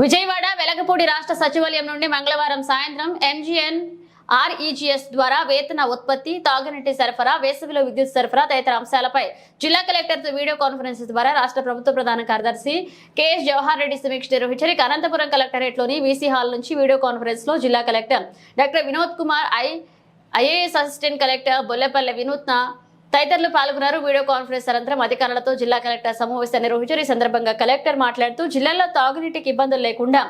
విజయవాడ వెలగపూడి రాష్ట్ర సచివాలయం నుండి మంగళవారం సాయంత్రం ఎంజీఎన్ ఆర్ఈజీఎస్ ద్వారా వేతన ఉత్పత్తి తాగునీటి సరఫరా వేసవిలో విద్యుత్ సరఫరా తదితర అంశాలపై జిల్లా కలెక్టర్తో వీడియో కాన్ఫరెన్స్ ద్వారా రాష్ట్ర ప్రభుత్వ ప్రధాన కార్యదర్శి కెఎస్ జవహర్ రెడ్డి సమీక్ష నిర్వహించారు. అనంతపురం కలెక్టరేట్లోని వీసీ హాల్ నుంచి వీడియో కాన్ఫరెన్స్లో జిల్లా collector doctor Vinod Kumar I IAS assistant collector Bollepalle Vinuthna తదితరులు పాల్గొన్నారు. వీడియో కాన్ఫరెన్స్ అనంతరం అధికారులతో జిల్లా కలెక్టర్ సమావేశం నిర్వహించారు. ఈ సందర్భంగా కలెక్టర్ మాట్లాడుతూ జిల్లాలో తాగునీటికి ఇబ్బందులు లేకుండా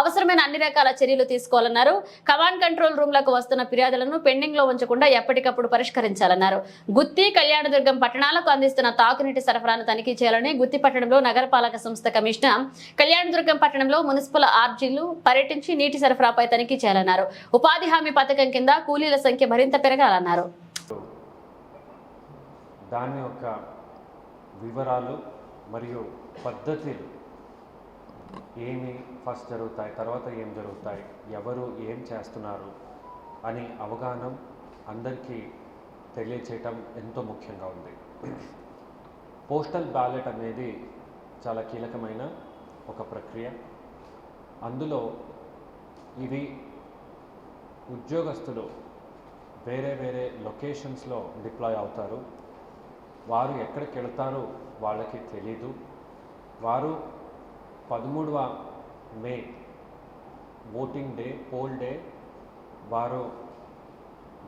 అవసరమైన అన్ని రకాల చర్యలు తీసుకోవాలన్నారు. కమాండ్ కంట్రోల్ రూమ్లకు వస్తున్న ఫిర్యాదులను పెండింగ్లో ఉంచకుండా ఎప్పటికప్పుడు పరిష్కరించాలన్నారు. గుత్తి కళ్యాణదుర్గం పట్టణాలకు అందిస్తున్న తాగునీటి సరఫరాను తనిఖీ చేయాలని గుత్తి పట్టణంలో నగరపాలక సంస్థ కమిషనర్ కళ్యాణదుర్గం పట్టణంలో మున్సిపల్ ఆర్జీలు పర్యటించి నీటి సరఫరాపై తనిఖీ చేయాలన్నారు. ఉపాధి హామీ పథకం కింద కూలీల సంఖ్య మరింత పెరగాలన్నారు. దాని యొక్క వివరాలు మరియు పద్ధతులు ఏమి ఫస్ట్ జరుగుతాయి తర్వాత ఏం జరుగుతాయి ఎవరు ఏం చేస్తున్నారు అని అవగాహన అందరికీ తెలియచేయటం ఎంతో ముఖ్యంగా ఉంది. పోస్టల్ బ్యాలెట్ అనేది చాలా కీలకమైన ఒక ప్రక్రియ. అందులో ఇది ఉద్యోగస్తులు వేరే వేరే లొకేషన్స్లో డిప్లాయ్ అవుతారు. వారు ఎక్కడికి వెళ్తారో వాళ్ళకి తెలీదు. వారు పదమూడవ May voting day poll day వారు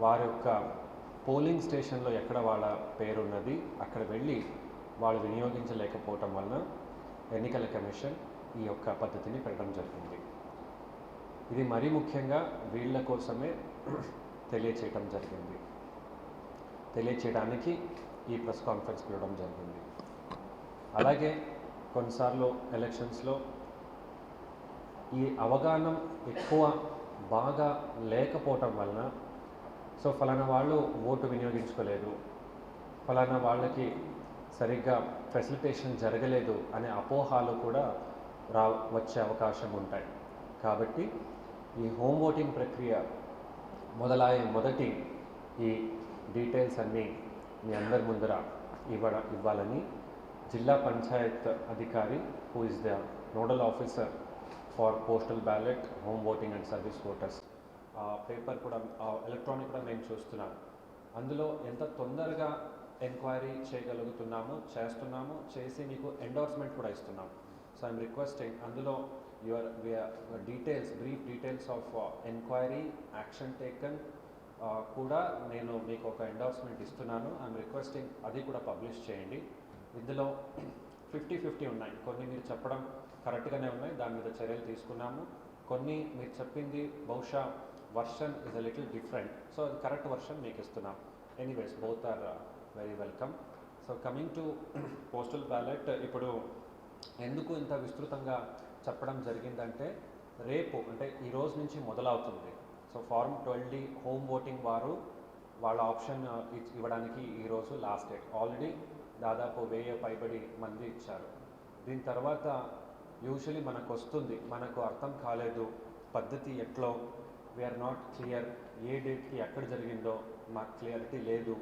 వారి యొక్క పోలింగ్ స్టేషన్లో ఎక్కడ వాళ్ళ పేరున్నది అక్కడ వెళ్ళి వాళ్ళు వినియోగించలేకపోవటం వలన ఎన్నికల కమిషన్ ఈ యొక్క పద్ధతిని పెట్టడం జరిగింది. ఇది మరీ ముఖ్యంగా వీళ్ళ కోసమే తెలియచేయటం జరిగింది. తెలియచేయడానికి ఈ ప్రెస్ కాన్ఫరెన్స్ పిలవడం జరిగింది. అలాగే కొన్నిసార్లు ఎలక్షన్స్లో ఈ అవగాహన ఎక్కువ బాగా లేకపోవటం వలన సో ఫలానా వాళ్ళు ఓటు వినియోగించుకోలేదు ఫలానా వాళ్ళకి సరిగ్గా ఫెసిలిటేషన్ జరగలేదు అనే అపోహాలు కూడా రా వచ్చే అవకాశం ఉంటాయి. కాబట్టి ఈ హోమ్ ఓటింగ్ ప్రక్రియ మొదలయ్యే మొదటి ఈ డీటెయిల్స్ అన్నీ మీ అందరి ముందర ఇవ్వడ ఇవ్వాలని జిల్లా పంచాయత్ అధికారి who is the nodal officer for postal ballot home voting and service voters ఆ పేపర్ కూడా ఎలక్ట్రానిక్ కూడా మేము చూస్తున్నాం. అందులో ఎంత తొందరగా ఎంక్వైరీ చేయగలుగుతున్నాము చేస్తున్నాము చేసి మీకు ఎండోర్స్మెంట్ కూడా ఇస్తున్నాం. సో ఐఎమ్ రిక్వెస్టింగ్ అందులో your details brief details of enquiry action taken కూడా నేను మీకు ఒక ఎండోర్స్మెంట్ ఇస్తున్నాను. ఐఎమ్ రిక్వెస్టింగ్ అది కూడా పబ్లిష్ చేయండి. ఇందులో ఫిఫ్టీ ఫిఫ్టీ ఉన్నాయి. కొన్ని మీరు చెప్పడం కరెక్ట్గానే ఉన్నాయి. దాని మీద చర్యలు తీసుకున్నాము. కొన్ని మీరు చెప్పింది బహుశా version is a little different so అది కరెక్ట్ వర్షన్ మీకు ఇస్తున్నాం. Anyways both are very welcome so coming to postal ballot ఇప్పుడు ఎందుకు ఇంత విస్తృతంగా చెప్పడం జరిగిందంటే రేపు అంటే ఈ రోజు నుంచి మొదలవుతుంది. So form twelve D home voting వారు వాళ్ళ ఆప్షన్ ఇవ్వడానికి ఈరోజు లాస్ట్ డేట్. ఆల్రెడీ దాదాపు వెయ్యి పైబడి మంది ఇచ్చారు. దీని తర్వాత యూజువలీ మనకు వస్తుంది మనకు అర్థం కాలేదు పద్ధతి ఎట్లో వీఆర్ నాట్ క్లియర్ ఏ డేట్కి ఎక్కడ జరిగిందో మాకు క్లియరిటీ లేదు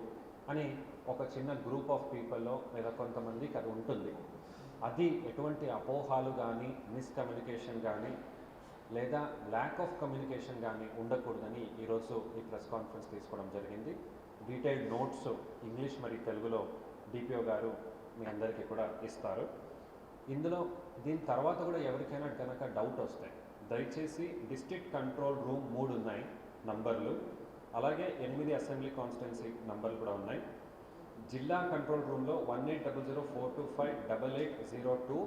అని ఒక చిన్న గ్రూప్ ఆఫ్ పీపుల్లో లేదా కొంతమందికి అది ఉంటుంది. అది ఎటువంటి అపోహాలు కానీ మిస్కమ్యూనికేషన్ కానీ లేదా ల్యాక్ ఆఫ్ కమ్యూనికేషన్ కానీ ఉండకూడదని ఈరోజు ఈ ప్రెస్ కాన్ఫరెన్స్ తీసుకోవడం జరిగింది. డీటెయిల్డ్ నోట్స్ ఇంగ్లీష్ మరియు తెలుగులో డిపిఓ గారు మీ అందరికీ కూడా ఇస్తారు. ఇందులో దీని తర్వాత కూడా ఎవరికైనా కనుక డౌట్ వస్తాయి దయచేసి డిస్ట్రిక్ట్ కంట్రోల్ రూమ్ మూడు ఉన్నాయి నంబర్లు. అలాగే ఎనిమిది అసెంబ్లీ కాన్స్టిట్యున్సీ నంబర్లు కూడా ఉన్నాయి. జిల్లా కంట్రోల్ రూమ్లో one eight double zero four two five double eight zero two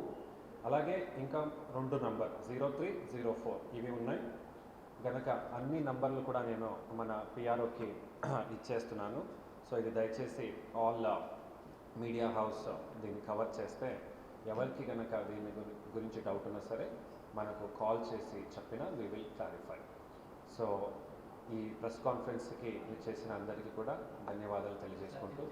అలాగే ఇంకా రెండు number zero three zero four ఇవి ఉన్నాయి. గనక అన్ని నంబర్లు కూడా నేను మన పిఆర్ఓకి ఇచ్చేస్తున్నాను. సో ఇది దయచేసి ఆల్ మీడియా హౌస్ దీన్ని కవర్ చేస్తే ఎవరికి కనుక దీని గురించి డౌట్ ఉన్నా సరే మనకు కాల్ చేసి చెప్పినా వీ విల్ క్లారిఫై సో ఈ ప్రెస్ కాన్ఫరెన్స్కి చేసిన అందరికీ కూడా ధన్యవాదాలు తెలియజేసుకుంటూ